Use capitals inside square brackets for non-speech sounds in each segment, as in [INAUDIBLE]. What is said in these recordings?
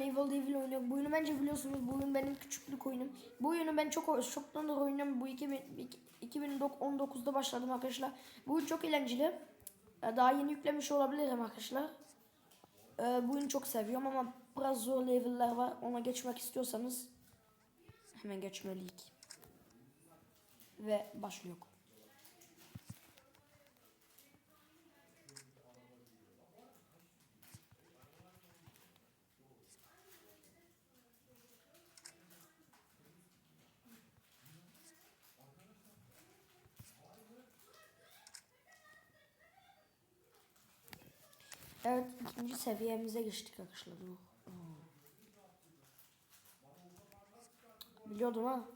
Level Devil oynuyorum. Bu oyunu bence biliyorsunuz. Bu oyun benim küçüklük oyunum. Bu oyunu ben çok çoktan da oynuyorum. Bu 2000, 2019'da başladım arkadaşlar. Bu oyun çok eğlenceli. Daha yeni yüklemiş olabilirim arkadaşlar. Ee, Bu oyunu çok seviyorum ama biraz zor level'ler var. Ona geçmek istiyorsanız hemen geçmeliyik. Ve başlıyor. Evet ikinci seviyemize geçtik arkadaşlar. Biliyordum ha.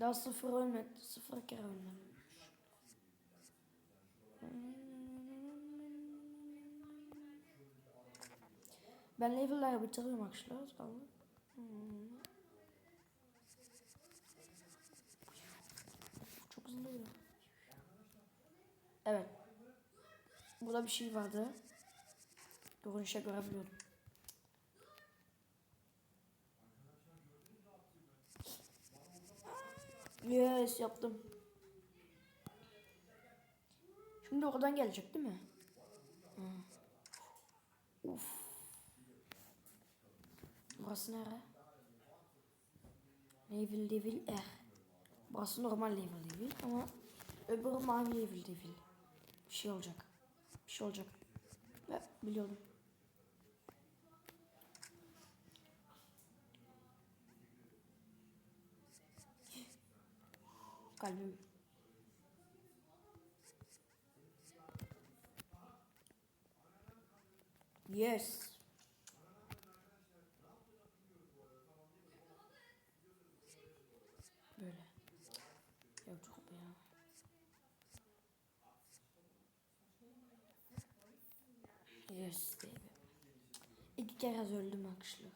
Daha sıfır ölmedi. Sıfır kere ölmedim. Ben level'ları bitiriyorum arkadaşlar. Tamam. Hmm. Çok hızlı oluyor. Evet. Burada bir şey vardı. Görünüşe görebiliyordum. Yes yaptım. Şimdi oradan gelecek değil mi? Hı. Uf. Burası nere? Level level R. Burası normal level level ama öbürü mavi level level. Bir şey olacak. Bir şey olacak. Ve biliyordum. Kalbim. Yes. Böyle. Ya çok ya. Yes baby. İki kere öldüm arkadaşlar.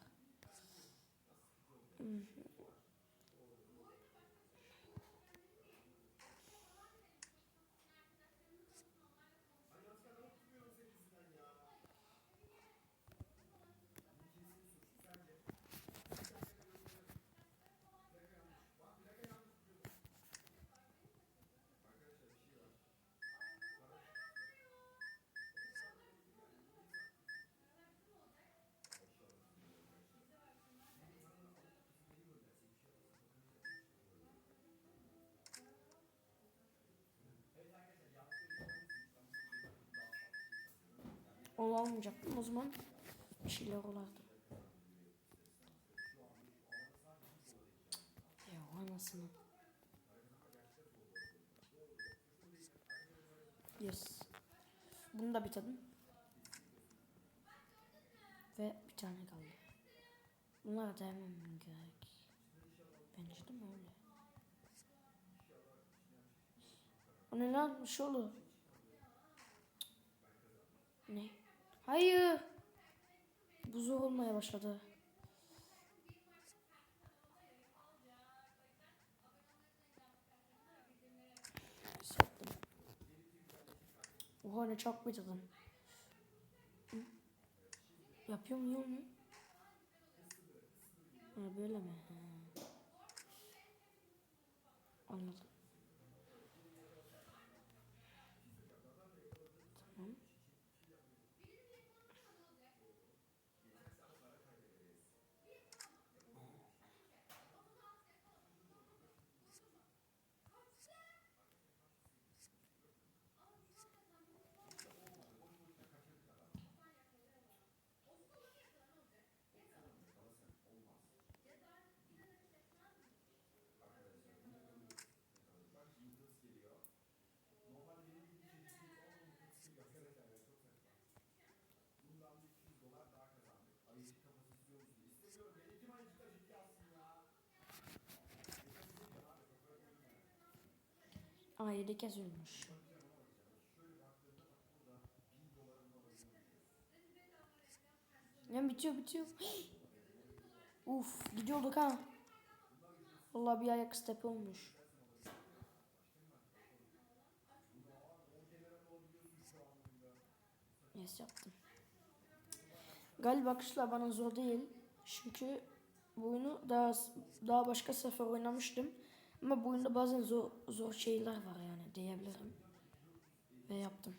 Hmm. Olamayacaktım o zaman bir şeyler olardı. Ya anasını. Yes. Bunu da bitirdim. Ve bir tane kaldı. Bunlara değmem gerek. Bence de mi öyle? O ne lan? Bir şey oldu. Ne? Hayır. Bu zor olmaya başladı. Sattım. Oha ne çok bitirdim. Hı? Yapıyor mu yok mu? Ha böyle mi? Ha. Anladım. Tamam. Kez ölmüş. Ya bitiyor bitiyor. [GASPS] Uf gidiyorduk ha. Allah bir ayak step olmuş. Yes yaptım. Galiba arkadaşlar bana zor değil. Çünkü bu oyunu daha daha başka sefer oynamıştım. Ama bu oyunda bazen zor, zor şeyler var yani diyebilirim. Ve yaptım.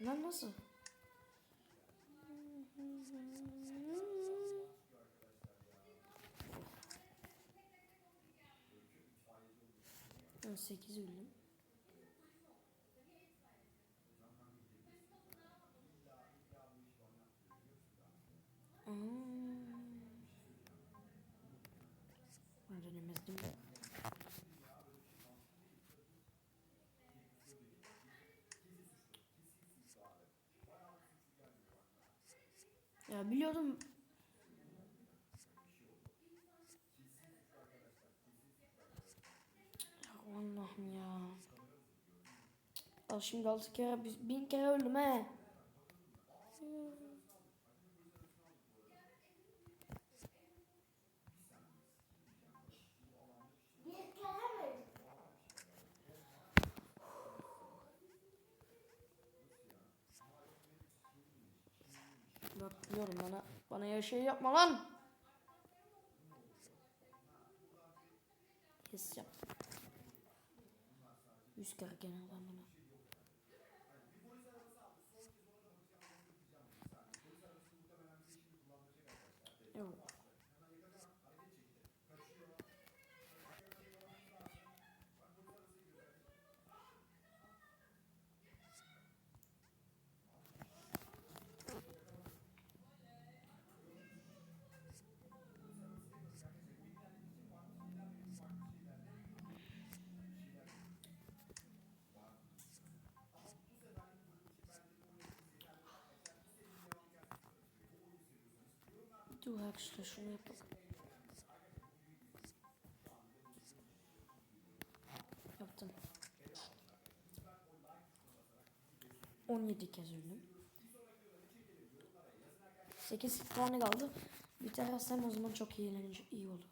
Lan nasıl? 8 öldüm. Aa. Denemezdim. Ya biliyordum. Ya Allah'ım ya. Al şimdi altı kere, bin kere öldüm he. Bak biliyorum bana, bana ya şey yapma lan. Yap. Yüz kere genel ben bunu. Dur arkadaşlar şunu yapalım. Yaptım. 17 kez öldüm. 8 tane kaldı. Bitersem o zaman çok eğlence iyi olur.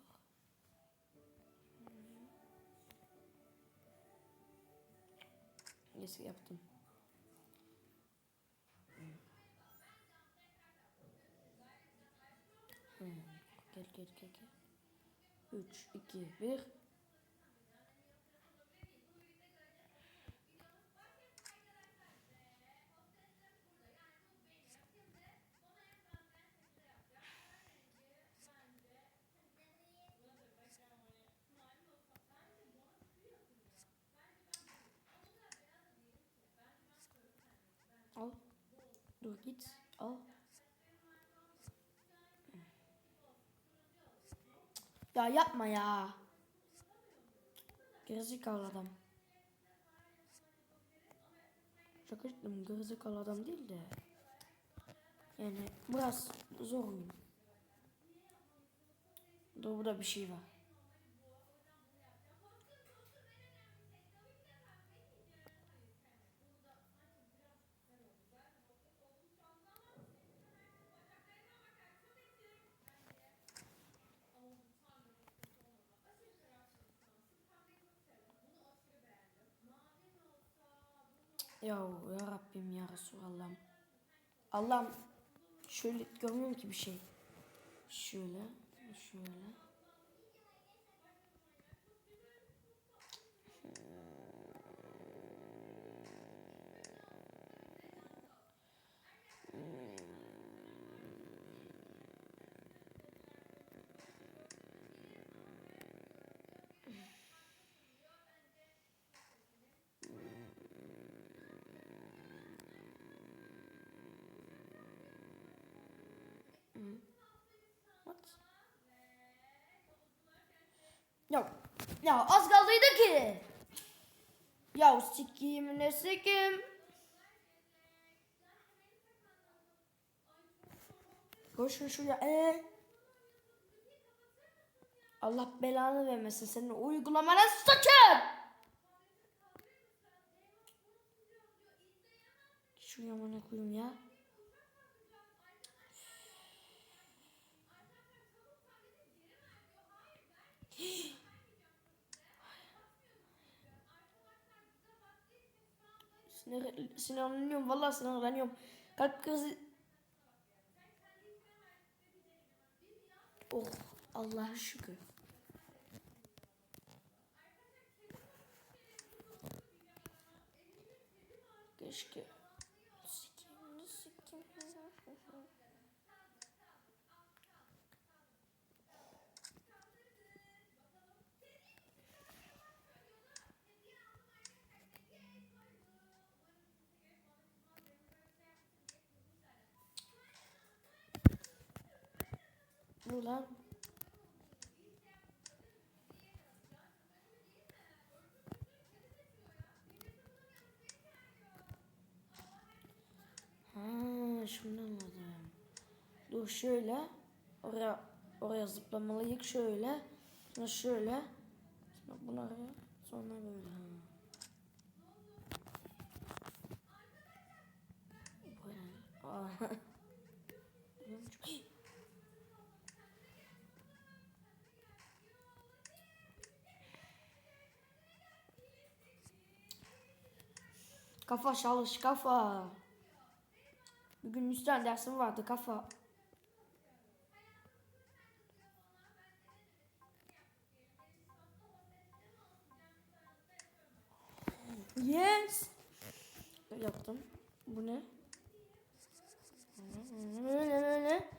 Yes yaptım. Hmm. Gel gel gel gel. 3, 2, 1. Al. Dur git. Al. Ya yapma ya. Gerizekalı adam. Şaka ettim gerizekalı adam değil de. Yani biraz zor oyun. Burada bir şey var. Ya ya Rabbim ya Resulallah'ım. Allah'ım şöyle görmüyorum ki bir şey. Şöyle, şöyle. Ya, ya az kaldıydı ki. Ya sikiyim ne sikim. Şunu şuraya. Ee? Allah belanı vermesin senin uygulamana sıçın. Şuraya amına koyayım ya. Sinir, sinirleniyorum vallahi sinirleniyorum. Kalp krizi. Oh Allah'a şükür. Keşke. Lan. Ha, şimdi anladım. Dur şöyle. Oraya oraya zıplamalıyık şöyle. Sonra şöyle. Sonra bunu araya. Sonra böyle. Ha. Aa. [LAUGHS] Kafa çalış kafa. Bugün 100 tane dersim vardı kafa. Yes. Yaptım. Bu? Ne ne ne ne?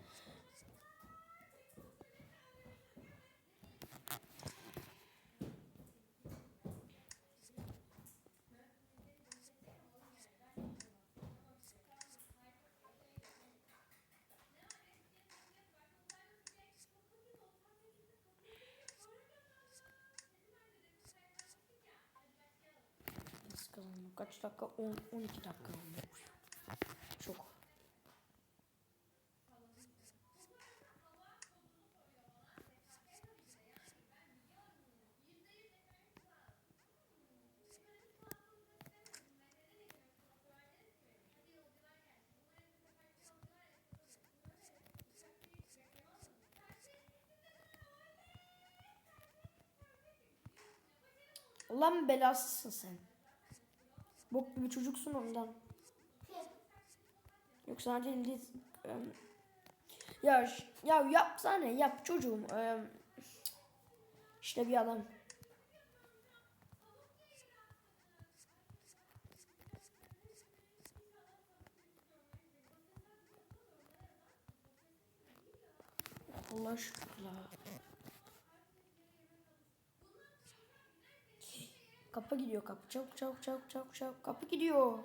Nasıl kazandım? Kaç dakika? 10, 12 dakika olmuş. Çok. Ulan belasısın sen. Bok gibi çocuksun ondan. Yok sadece elde em, ya ya yapsana yap çocuğum. Em, işte bir adam. Allah şükürler. Kapı gidiyor kapı. Çabuk çabuk çabuk çabuk çabuk. Kapı gidiyor.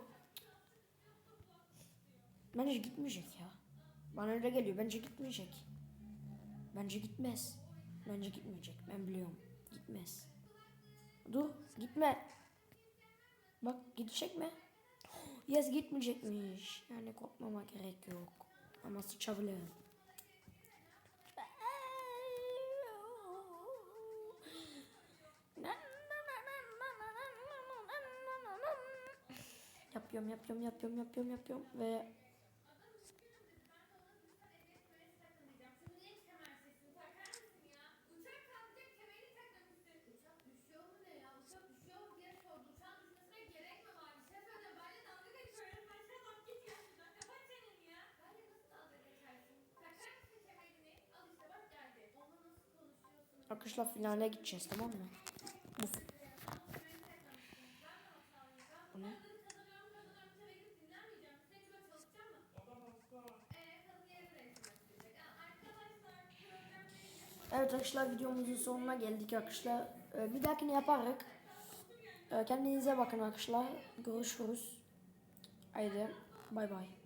Bence gitmeyecek ya. Bana öyle geliyor. Bence gitmeyecek. Bence gitmez. Bence gitmeyecek. Ben biliyorum. Gitmez. Dur gitme. Bak gidecek mi? [GASPS] Yes gitmeyecekmiş. Yani korkmama gerek yok. Ama sıçabilirim. Yapıyorum, yapıyorum, yapıyorum, yapıyorum, yapıyorum ve Uçak kalkacak kemerini takmamışsın. Uçak düşüyor mu ne ya? Uçak düşüyor mu diye sordu. Uçağın düşmesine gerek mi var? Bir şey söyleyeceğim. Benle dalga geçiyorum. Başka bak git ya şuradan. Kapat çeneni ya. Benle nasıl dalga geçersin? Takar mısın kemerini? Al işte bak geldi. Onunla nasıl konuşuyorsun? arkadaşlar finale gideceğiz tamam mı? Arkadaşlar videomuzun sonuna geldik arkadaşlar. Ee, Bir dahakine yaparız. Ee, Kendinize bakın arkadaşlar. Görüşürüz. Haydi bay bay.